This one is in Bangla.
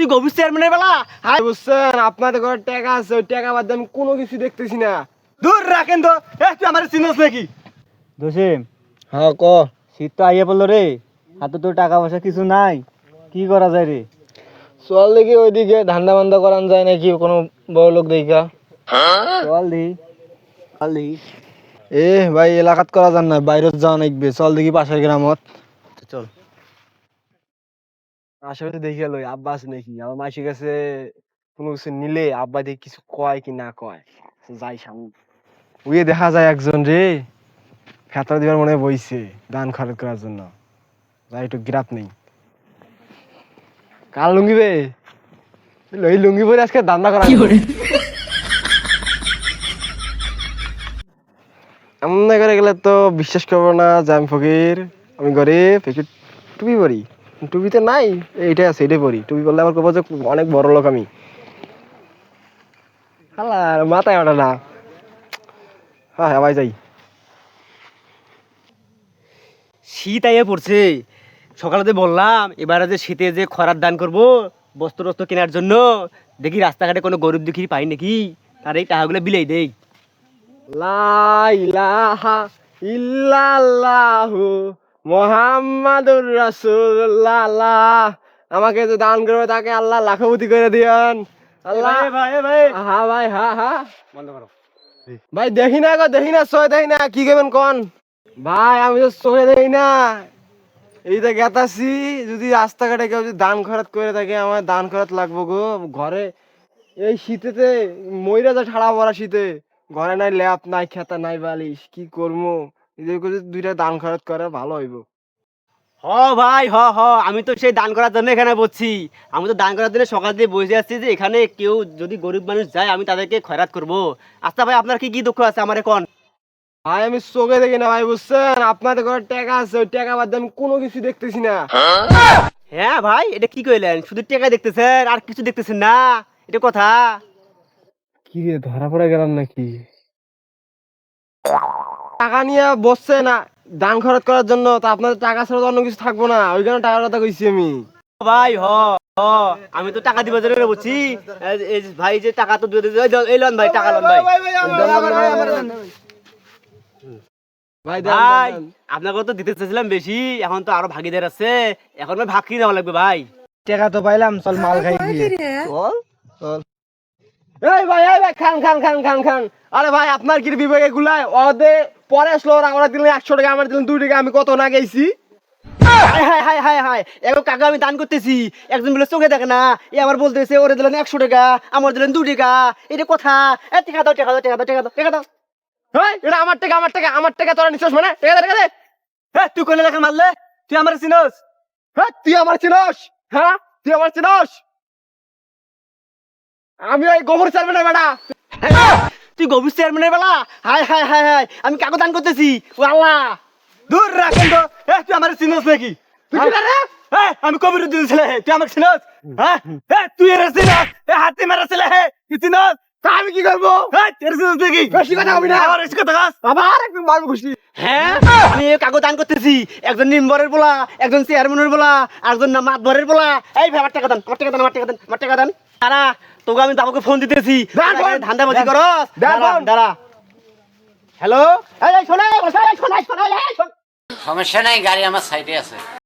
তুই গভীর চেয়ারম্যানের বেলা? হাই। বুঝছেন আপনাদের ঘরে টাকা আছে ওই টাকা বাদ আমি কোনো কিছু দেখতেছি না। দূর রাখেন তো। এ তুই আমার চিনস নাকি? দোষিম হ্যাঁ ক? শীত তো আইয়া পড়ল রে। হাতে তো টাকা পয়সা কিছু নাই। কি করা যায় রে? চল দেখি ওইদিকে ধান্দা বান্দা করান যায় নাকি কোনো বড় লোক দেখা? চল দি। চল দি। এ ভাই এলাকাত করা যান না বাইরে যাওয়া নাকবে। চল দেখি পাশের গ্রামত। চল। আশেপাশে দেখে লই আব্বা আছে নাকি? আমার মাসির কাছে কোনো কিছু নিলে আব্বা দেখি কিছু কয় কি না কয় যাই সামনে। উইয়ে দেখা যায় একজন রে ফেতরা দিবার মনে হয় বইছে ধান খরচ করার জন্য। যাই একটু গ্রাপ নেই। কার লুঙ্গি বে? এই লুঙ্গি পরে আজকে দান্দা করা এমন না করে? গেলে তো বিশ্বাস করব না যে আমি ফকির। আমি গরিব একটু টুপি পরি। টুপিতে নাই এইটাই আছে এটাই পরি। টুপি পরলে আমার কবো যে অনেক বড় লোক আমি। হালা মাথায় ওঠে না। হ্যাঁ ভাই যাই। শীত আইয়া পড়ছে। সকালে বললাম এবারে যে শীতে যে খরার দান করব বস্ত্র টস্ত্র কেনার জন্য। দেখি রাস্তাঘাটে কোনো গরিব দুঃখী পাই নাকি? তার এই টাকাগুলো বিলাই দেই। লা ইলাহা ইল্লাল্লাহু মুহাম্মাদুর রাসূলুল্লাহ। আমাকে যে দান করবে তাকে আল্লাহ লাখপতি করে দিয়েন। আল্লাহ। ভাই ভাই হ্যাঁ ভাই। হ্যাঁ হ্যাঁ বন্ধ করো। ভাই দেখি না গো দেখি না সই দেখি না কি করবেন কোন? ভাই আমি তো সই দেখি না। এই তো গেতাছি যদি রাস্তাঘাটে কেউ যদি দান খরচ করে থাকে আমার দান খরচ লাগবো গো। ঘরে এই শীতেতে ময়রা যা ঠাড়া পড়া শীতে ঘরে নাই ল্যাপ নাই খেতা নাই বালিশ কি করব? এদের দুইটা দান খরচ করে ভালো হইব। হ ভাই হ হ। আমি তো সেই দান করার জন্য এখানে বসছি। আমি তো দান করার জন্য সকাল দিয়ে বসে আসছি যে এখানে কেউ যদি গরিব মানুষ যায় আমি তাদেরকে খয়রাত করব। আচ্ছা ভাই আপনার কি কি দুঃখ আছে আমার এখন? ভাই আমি চোখে দেখি না ভাই বুঝছেন? আপনাদের ঘরে টাকা আছে ওই টাকা বাদ আমি কোনো কিছু দেখতেছি না। হ্যাঁ ভাই এটা কি কইলেন? শুধু টাকা দেখতেছেন আর কিছু দেখতেছেন না? এটা কথা। কি রে ধরা পড়ে গেলাম নাকি? টাকা নিয়ে বসছে না দান খরচ করার জন্য তা আপনাদের টাকা ছাড়া তো অন্য কিছু থাকব না। ওইখানে টাকার কথা কইছি আমি। ভাই হ হ আমি তো টাকা দিবার জন্য বলছি। ভাই যে টাকা তো দিয়ে দিতে এই লন ভাই টাকা লন ভাই। ভাই দেন, ভাই। আপনাকে তো দিতে চাইছিলাম বেশি এখন তো আরও ভাগিদার আছে। এখন ভাই ভাগ কিনে দেওয়া লাগবে ভাই। টাকা তো পাইলাম চল মাল খাই দিয়ে। চল চল। এই ভাই এই ভাই খান খান খান খান খান। আরে ভাই আপনার কি বিবেক এগুলাই ওদে পরে আসলো আমরা দিলেন একশো টাকা আমার দিলেন দুই টাকা আমি কত না গেছি। হাই হাই হাই হাই এখন কাকা আমি দান করতেছি। একজন বলে চোখে দেখে না এ আমার বলতেছে ওরে দিলেন একশো টাকা আমার দিলেন দু টাকা। এটা কথা? এ টাকা দাও টাকা দাও টাকা দাও টাকা দাও টাকা দাও। এই এটা আমার টাকা আমার টাকা আমার টাকা তোরা নিছিস মানে? টাকা দে টাকা দে। হ্যাঁ তুই কোনে লেখা মারলে? তুই আমার চিনস? হ্যাঁ তুই আমার চিনস? হ্যাঁ তুই আমার চিনস? আমি ওই গোবর চারবে না বেটা। হ্যাঁ, তুই গভীর চেয়ারম্যানের বেলা? হাই হাই হাই হাই আমি কাকু দান করতেছি। ও আল্লাহ। দূর রাখেন তো এ তুই আমার চিনস নাকি? আমি কবির উদ্দিন ছেলে। হে তুই আমার চিনস? হ্যাঁ? তুই এর চিনস? এ হাতি মারা ছেলে। হে তুই চিনস? আমি কি করব? হ্যাঁ হ্যাঁ? আমি কাগজ দান করতেছি। একজন নিম্বরের বলা একজন চেয়ারম্যানের বলা একজন না মাতবরের বলা। এই ভাই আমার টাকা দান আমার টাকা দান আমার টাকা দান আমার টাকা দান। দাঁড়া তোকে আমি তাকে ফোন দিতেছি। ধান্দা বাজি করস। দাঁড়া হ্যালো এই এই শোনা শোনা শোনা শোনা। সমস্যা নাই গাড়ি আমার সাইডে আছে।